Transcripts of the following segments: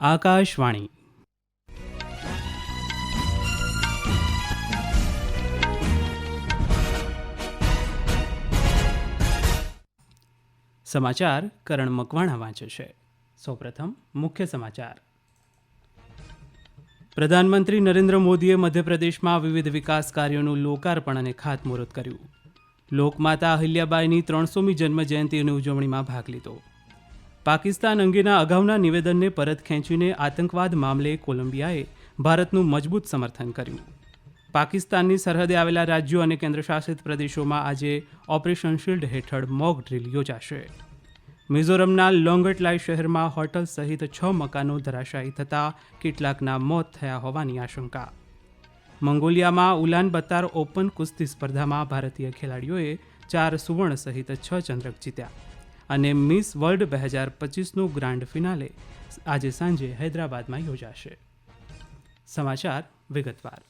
આકાશવાણી. સમાચાર કરણ મકવાણા વાંચે છે. સૌપ્રથમ મુખ્ય સમાચાર. પ્રધાનમંત્રી નરેન્દ્ર મોદીએ મધ્યપ્રદેશમાં વિવિધ વિકાસ કાર્યોનું લોકાર્પણ અને ખાતમુહૂર્ત કર્યું. લોકમાતા અહિલ્યાબાઈની ત્રણસોમી જન્મજયંતિની ઉજવણીમાં ભાગ લીધો. પાકિસ્તાન અંગેના અગાઉના નિવેદનને પરત ખેંચીને આતંકવાદ મામલે કોલંબિયાએ ભારતનું મજબૂત સમર્થન કર્યું. પાકિસ્તાનની સરહદે આવેલા રાજ્યો અને કેન્દ્રશાસિત પ્રદેશોમાં આજે ઓપરેશન શિલ્ડ હેઠળ મોક ડ્રીલ યોજાશે. મિઝોરમના લોંગટલાઈ શહેરમાં હોટલ સહિત છ મકાનો ધરાશાયી થતાં કેટલાકના મોત થયા હોવાની આશંકા. મંગોલિયામાં ઉલાન બતાર ઓપન કુસ્તી સ્પર્ધામાં ભારતીય ખેલાડીઓએ ચાર સુવર્ણ સહિત છ ચંદ્રક જીત્યા. અને મિસ વર્લ્ડ બે હજાર પચીસનું ગ્રાન્ડ ફિનાલે આજે સાંજે હૈદરાબાદમાં યોજાશે. સમાચાર વિગતવાર.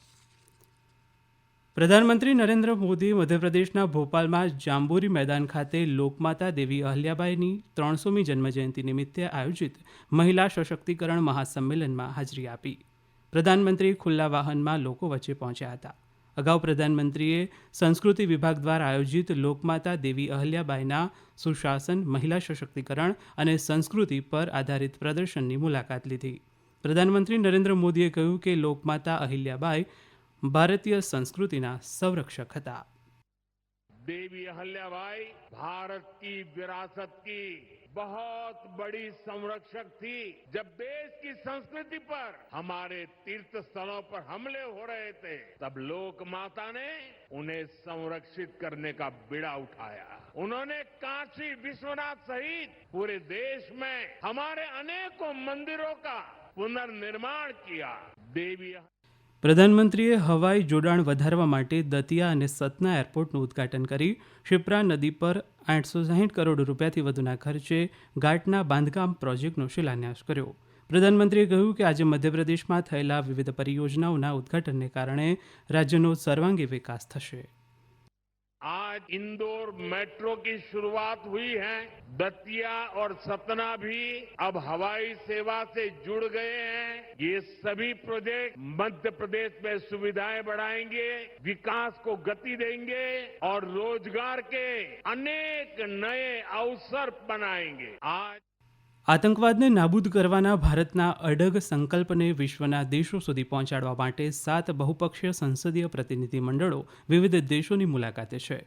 પ્રધાનમંત્રી નરેન્દ્ર મોદી મધ્યપ્રદેશના ભોપાલમાં જાંબુરી મેદાન ખાતે લોકમાતા દેવી અહલ્યાબાઈની ત્રણસોમી જન્મજયંતિ નિમિત્તે આયોજિત મહિલા સશક્તિકરણ મહાસંમેલનમાં હાજરી આપી. પ્રધાનમંત્રી ખુલ્લા વાહનમાં લોકો વચ્ચે પહોંચ્યા હતા. અગાઉ પ્રધાનમંત્રીએ સંસ્કૃતિ વિભાગ દ્વારા આયોજિત લોકમાતા દેવી અહલ્યાબાઈના સુશાસન, મહિલા સશક્તિકરણ અને સંસ્કૃતિ પર આધારિત પ્રદર્શનની મુલાકાત લીધી. પ્રધાનમંત્રી નરેન્દ્ર મોદીએ કહ્યું કે લોકમાતા અહિલ્યાબાઈ ભારતીય સંસ્કૃતિના સંરક્ષક હતા. દેવી અહલ્યાબાઈ, ભારત વિરાસત કી बहुत बड़ी संरक्षक थी। जब देश की संस्कृति पर हमारे तीर्थ स्थलों पर हमले हो रहे थे, तब लोक माता ने उन्हें संरक्षित करने का बिड़ा उठाया। उन्होंने काशी विश्वनाथ सहित पूरे देश में हमारे अनेकों मंदिरों का पुनर्निर्माण किया। देवी પ્રધાનમંત્રીએ હવાઈ જોડાણ વધારવા માટે દતિયા અને સતના એરપોર્ટનું ઉદ્ઘાટન કરી. શિપ્રા નદી પર આઠસો સાહીઠ કરોડ રૂપિયાથી વધુના ખર્ચે ઘાટના બાંધકામ પ્રોજેક્ટનો શિલાન્યાસ કર્યો. પ્રધાનમંત્રીએ કહ્યું કે આજે મધ્યપ્રદેશમાં થયેલા વિવિધ પરિયોજનાઓના ઉદ્ઘાટનને કારણે રાજ્યનો સર્વાંગી વિકાસ થશે. आज इंदौर मेट्रो की शुरुआत हुई है। दतिया और सतना भी अब हवाई सेवा से जुड़ गए हैं। ये सभी प्रोजेक्ट मध्य प्रदेश में सुविधाएँ बढ़ाएँगे, विकास को गति देंगे और रोज़गार के अनेक नए अवसर बनाएँगे। आज આતંકવાદને નાબૂદ કરવાના ભારતના અડગ સંકલ્પને વિશ્વના દેશો સુધી પહોંચાડવા માટે સાત બહુપક્ષીય સંસદીય પ્રતિનિધિ મંડળો વિવિધ દેશોની મુલાકાતે છે.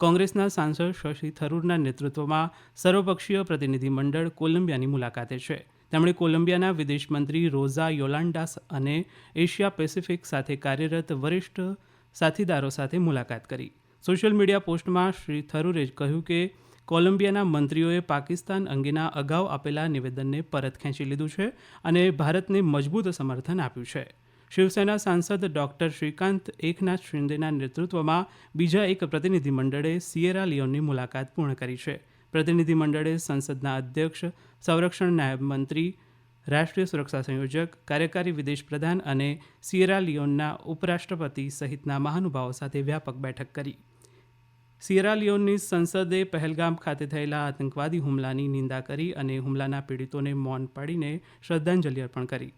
કોંગ્રેસના સાંસદ શશી થરૂરના નેતૃત્વમાં સર્વપક્ષીય પ્રતિનિધિ મંડળ કોલંબિયાની મુલાકાતે છે. તેમણે કોલંબિયાના વિદેશ મંત્રી રોઝા યોલાન્ડાસ અને એશિયા પેસિફિક સાથે કાર્યરત વરિષ્ઠ સાથીદારો સાથે મુલાકાત કરી. સોશિયલ મીડિયા પોસ્ટમાં શ્રી થરૂરે કહ્યું કે કોલંબિયાના મંત્રીઓએ પાકિસ્તાન અંગેના અગાઉ આપેલા નિવેદનને પરત ખેંચી લીધું છે અને ભારતને મજબૂત સમર્થન આપ્યું છે. શિવસેના સાંસદ ડોક્ટર શ્રીકાંત એકનાથ શિંદેના નેતૃત્વમાં બીજા એક પ્રતિનિધિમંડળે સિયેરા લિયોનની મુલાકાત પૂર્ણ કરી છે. પ્રતિનિધિમંડળે સંસદના અધ્યક્ષ, સંરક્ષણ નાયબ મંત્રી, રાષ્ટ્રીય સુરક્ષા સંયોજક, કાર્યકારી વિદેશ પ્રધાન અને સિયેરા લિયોનના ઉપરાષ્ટ્રપતિ સહિતના મહાનુભાવો સાથે વ્યાપક બેઠક કરી. સિયેરા લિયોનની સંસદે પહેલગામ ખાતે થયેલા આતંકવાદી હુમલાની નિંદા કરી અને હુમલાના પીડિતોને મૌન પાડીને શ્રદ્ધાંજલિ અર્પણ કરી.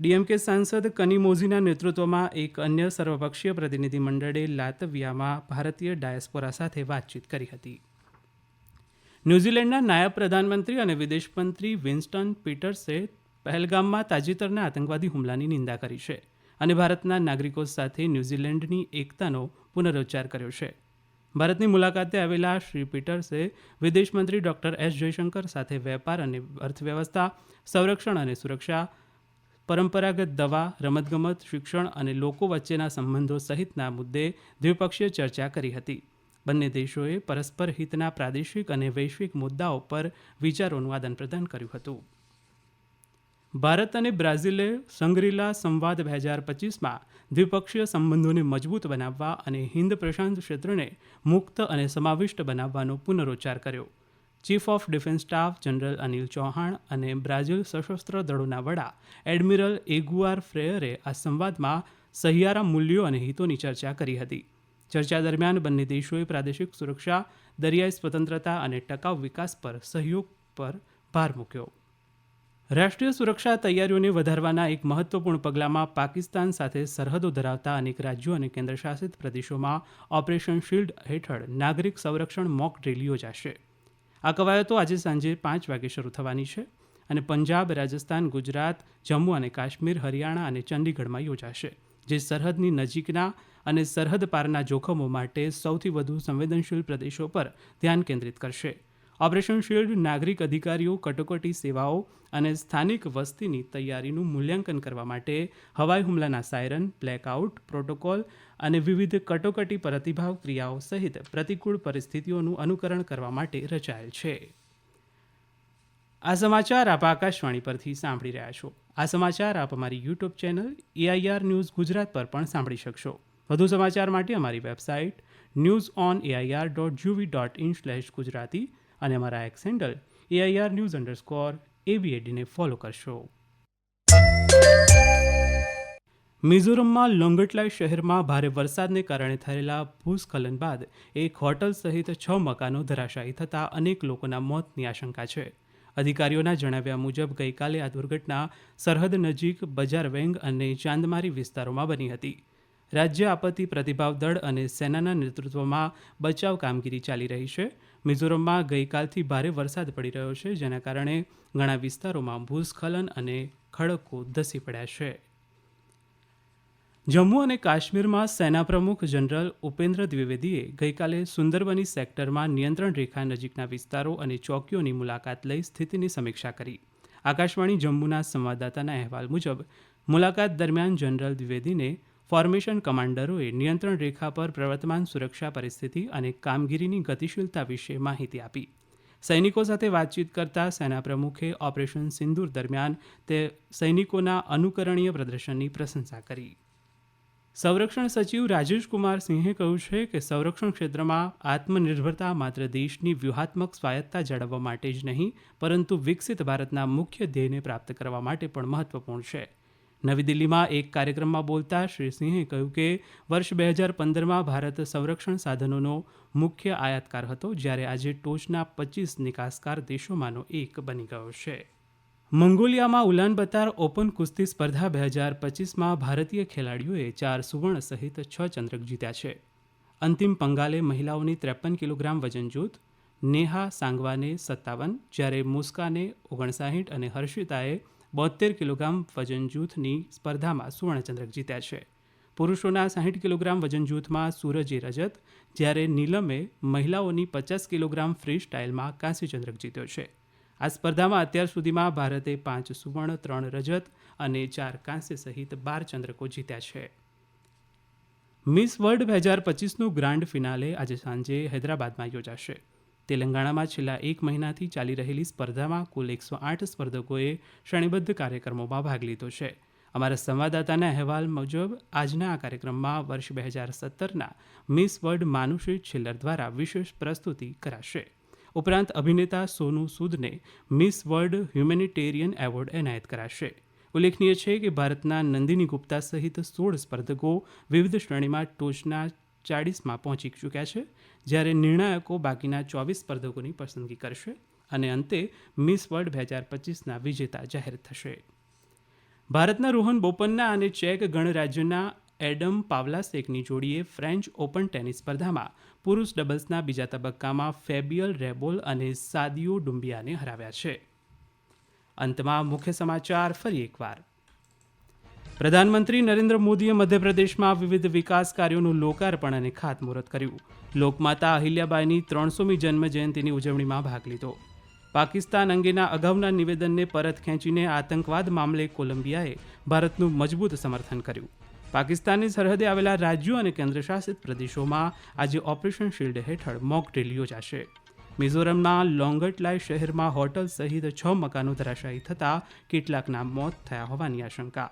ડીએમકે સાંસદ કનીમોઝીના નેતૃત્વમાં એક અન્ય સર્વપક્ષીય પ્રતિનિધિમંડળે લાતવિયામાં ભારતીય ડાયસ્પોરા સાથે વાતચીત કરી હતી. ન્યૂઝીલેન્ડના નાયબ પ્રધાનમંત્રી અને વિદેશમંત્રી વિન્સ્ટન પીટર્સે પહેલગામમાં તાજેતરના આતંકવાદી હુમલાની નિંદા કરી છે. અને ભારતના નાગરિકો સાથે ન્યૂઝીલેન્ડની એકતાનો પુનરોચ્ચાર કર્યો છે. ભારતની મુલાકાતે આવેલા શ્રી પીટર્સે વિદેશ મંત્રી ડોક્ટર એસ જયશંકર સાથે વેપાર અને અર્થવ્યવસ્થા, સંરક્ષણ અને સુરક્ષા, પરંપરાગત દવા, રમતગમત, શિક્ષણ અને લોકો વચ્ચેના સંબંધો સહિતના મુદ્દે દ્વિપક્ષીય ચર્ચા કરી હતી. બંને દેશોએ પરસ્પર હિતના પ્રાદેશિક અને વૈશ્વિક મુદ્દાઓ પર વિચારોનું આદાન પ્રદાન કર્યું હતું. ભારત અને બ્રાઝિલે સંગ્રીલા સંવાદ બે હજાર પચીસમાં દ્વિપક્ષીય સંબંધોને મજબૂત બનાવવા અને હિન્દ પ્રશાંત ક્ષેત્રને મુક્ત અને સમાવિષ્ટ બનાવવાનો પુનરોચ્ચાર કર્યો. Chief of defence staff general Anil Chauhan અને બ્રાઝિલ સશસ્ત્ર દળોના વડા એડમિરલ એગુઆર ફ્રેયરે આ સંવાદમાં સહિયારા મૂલ્યો અને હિતોની ચર્ચા કરી હતી. ચર્ચા દરમિયાન બંને દેશોએ પ્રાદેશિક સુરક્ષા, દરિયાઈ સ્વતંત્રતા અને ટકાઉ વિકાસ પર સહયોગ પર ભાર મૂક્યો. રાષ્ટ્રીય સુરક્ષા તૈયારીઓને વધારવાના એક મહત્વપૂર્ણ પગલામાં પાકિસ્તાન સાથે સરહદો ધરાવતા અનેક રાજ્યો અને કેન્દ્રશાસિત પ્રદેશોમાં ઓપરેશન શિલ્ડ હેઠળ નાગરિક સંરક્ષણ મોક ડ્રીલ યોજાશે. આ કવાયતો આજે સાંજે પાંચ વાગે શરૂ થવાની છે અને પંજાબ, રાજસ્થાન, ગુજરાત, જમ્મુ અને કાશ્મીર, હરિયાણા અને ચંડીગઢમાં યોજાશે, જે સરહદની નજીકના અને સરહદ પારના જોખમો માટે સૌથી વધુ સંવેદનશીલ પ્રદેશો પર ધ્યાન કેન્દ્રિત કરશે. ઓપરેશન શિલ્ડ, નાગરિક અધિકારીઓ, કટોકટી સેવાઓ અને સ્થાનિક વસ્તીની તૈયારીનું મૂલ્યાંકન કરવા માટે હવાઈ હુમલાના સાયરન, બ્લેકઆઉટ, પ્રોટોકોલ અને વિવિધ કટોકટી પ્રતિભાવ ક્રિયાઓ સહિત પ્રતિકૂળ પરિસ્થિતિઓનું અનુકરણ કરવા માટે રચાયેલ છે. આ સમાચાર આપ આકાશવાણી પરથી સાંભળી રહ્યા છો. આ સમાચાર આપ અમારી YouTube channel AIR news Gujarat પર પણ સાંભળી શકશો. વધુ સમાચાર માટે અમારી website news on AIR dot GV dot in slash Gujarati અને અમારા X handle AIR news underscore એબીએડીને follow કરશો. મિઝોરમમાં લોંગટલાઈ શહેરમાં ભારે વરસાદને કારણે થયેલા ભૂસ્ખલન બાદ એક હોટલ સહિત છ મકાનો ધરાશાયી થતાં અનેક લોકોના મોતની આશંકા છે. અધિકારીઓના જણાવ્યા મુજબ ગઈકાલે આ દુર્ઘટના સરહદ નજીક બજાર વેંગ અને ચાંદમારી વિસ્તારોમાં બની હતી. રાજ્ય આપત્તિ પ્રતિભાવ દળ અને સેનાના નેતૃત્વમાં બચાવ કામગીરી ચાલી રહી છે. મિઝોરમમાં ગઈકાલથી ભારે વરસાદ પડી રહ્યો છે, જેના કારણે ઘણા વિસ્તારોમાં ભૂસ્ખલન અને ખડકો ધસી પડ્યા છે. જમ્મુ અને કાશ્મીરમાં સેના પ્રમુખ જનરલ ઉપેન્દ્ર દ્વિવેદીએ ગઈકાલે સુંદરબની સેક્ટરમાં નિયંત્રણ રેખા નજીકના વિસ્તારો અને ચોકીઓની મુલાકાત લઈ સ્થિતિની સમીક્ષા કરી. આકાશવાણી જમ્મુના સંવાદદાતાના અહેવાલ મુજબ, મુલાકાત દરમિયાન જનરલ દ્વિવેદીને ફોર્મેશન કમાન્ડરોએ નિયંત્રણ રેખા પર પ્રવર્તમાન સુરક્ષા પરિસ્થિતિ અને કામગીરીની ગતિશીલતા વિશે માહિતી આપી. સૈનિકો સાથે વાતચીત કરતા સેના પ્રમુખે ઓપરેશન સિંદૂર દરમિયાન તે સૈનિકોના અનુકરણીય પ્રદર્શનની પ્રશંસા કરી. સંરક્ષણ સચિવ રાજેશ કુમાર સિંહે કહ્યું છે કે સંરક્ષણ ક્ષેત્રમાં આત્મનિર્ભરતા માત્ર દેશની વ્યૂહાત્મક સ્વાયત્તા જાળવવા માટે જ નહીં, પરંતુ વિકસિત ભારતના મુખ્ય ધ્યેયને પ્રાપ્ત કરવા માટે પણ મહત્વપૂર્ણ છે. નવી દિલ્હીમાં એક કાર્યક્રમમાં બોલતા શ્રી સિંહે કહ્યું કે વર્ષ બે હજાર પંદરમાં ભારત સંરક્ષણ સાધનોનો મુખ્ય આયાતકાર હતો, જ્યારે આજે ટોચના પચીસ નિકાસકાર દેશોમાંનો એક બની ગયો છે. મંગોલિયામાં ઉલાનબતાર ઓપન કુસ્તી સ્પર્ધા બે હજાર પચીસમાં ભારતીય ખેલાડીઓએ ચાર સુવર્ણ સહિત છ ચંદ્રક જીત્યા છે. અંતિમ પંગાલે મહિલાઓની ત્રેપન કિલોગ્રામ વજન જૂથ, નેહા સાંગવાને સત્તાવન, જ્યારે મુસ્કાને ઓગણસાહીઠ અને હર્ષિતાએ બોતેર કિલોગ્રામ વજન જૂથની સ્પર્ધામાં સુવર્ણચંદ્રક જીત્યા છે. પુરુષોના સાહીઠ કિલોગ્રામ વજન જૂથમાં સૂરજે રજત, જ્યારે નીલમે મહિલાઓની પચાસ કિલોગ્રામ ફ્રી સ્ટાઇલમાં કાંસ્યચંદ્રક જીત્યો છે. આ સ્પર્ધામાં અત્યાર સુધીમાં ભારતે પાંચ સુવર્ણ, ત્રણ રજત અને ચાર કાંસ્ય સહિત બાર ચંદ્રકો જીત્યા છે. મિસ વર્લ્ડ બે હજાર પચીસનું ગ્રાન્ડ ફિનાલે આજે સાંજે હૈદરાબાદમાં યોજાશે. તેલંગાણામાં છેલ્લા એક મહિનાથી ચાલી રહેલી સ્પર્ધામાં કુલ એકસો આઠ સ્પર્ધકોએ શ્રેણીબદ્ધ કાર્યક્રમોમાં ભાગ લીધો છે. અમારા સંવાદદાતાના અહેવાલ મુજબ, આજના આ કાર્યક્રમમાં વર્ષ બે હજાર સત્તરના મિસ વર્લ્ડ માનુષી છિલ્લર દ્વારા વિશેષ પ્રસ્તુતિ કરાશે. ઉપરાંત અભિનેતા સોનુ સૂદને મિસ વર્લ્ડ હ્યુમેનિટેરિયન એવોર્ડ એનાયત કરાશે. ઉલ્લેખનીય છે કે ભારતના નંદિની ગુપ્તા સહિત સોળ સ્પર્ધકો વિવિધ શ્રેણીમાં ટોચના ચાળીસમાં પહોંચી ચૂક્યા છે, જ્યારે નિર્ણાયકો બાકીના ચોવીસ સ્પર્ધકોની પસંદગી કરશે અને અંતે મિસ વર્લ્ડ બે હજાર પચીસના વિજેતા જાહેર થશે. ભારતના રોહન બોપન્ના અને ચેક ગણરાજ્યના એડમ પાવલાસેકની જોડીએ ફ્રેન્ચ ઓપન ટેનિસ સ્પર્ધામાં પુરુષ ડબલ્સના બીજા તબક્કામાં ફેબિયલ રેબોલ અને સાદિયો ડુંબિયાને હરાવ્યા છે. અંતમાં મુખ્ય સમાચાર ફરી એકવાર. પ્રધાનમંત્રી નરેન્દ્ર મોદીએ મધ્યપ્રદેશમાં વિવિધ વિકાસ કાર્યોનું લોકાર્પણ અને ખાતમુહૂર્ત કર્યું. લોકમાતા અહિલ્યાબાઈની ત્રણસોમી જન્મ જયંતિની ઉજવણીમાં ભાગ લીધો. પાકિસ્તાન અંગેના અગાઉના નિવેદનને પરત ખેંચીને આતંકવાદ મામલે કોલંબિયાએ ભારતનું મજબૂત સમર્થન કર્યું. પાકિસ્તાનની સરહદે આવેલા રાજ્યો અને કેન્દ્રશાસિત પ્રદેશોમાં આજે ઓપરેશન શિલ્ડ હેઠળ મોક ડ્રીલ યોજાશે. મિઝોરમના લોંગટલાઈ શહેરમાં હોટલ સહિત છ મકાનો ધરાશાયી થતાં કેટલાકના મોત થયા હોવાની આશંકા.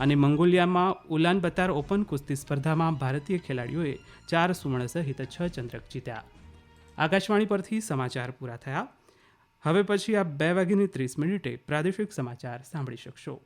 અને મંગોલિયામાં ઉલાન બતાર ઓપન કુસ્તી સ્પર્ધામાં ભારતીય ખેલાડીઓએ ચાર સુવર્ણ સહિત છ ચંદ્રક જીત્યા. આકાશવાણી પરથી સમાચાર પૂરા થયા. હવે પછી આ બે વાગ્યાની ત્રીસ મિનિટે પ્રાદેશિક સમાચાર સાંભળી શકશો.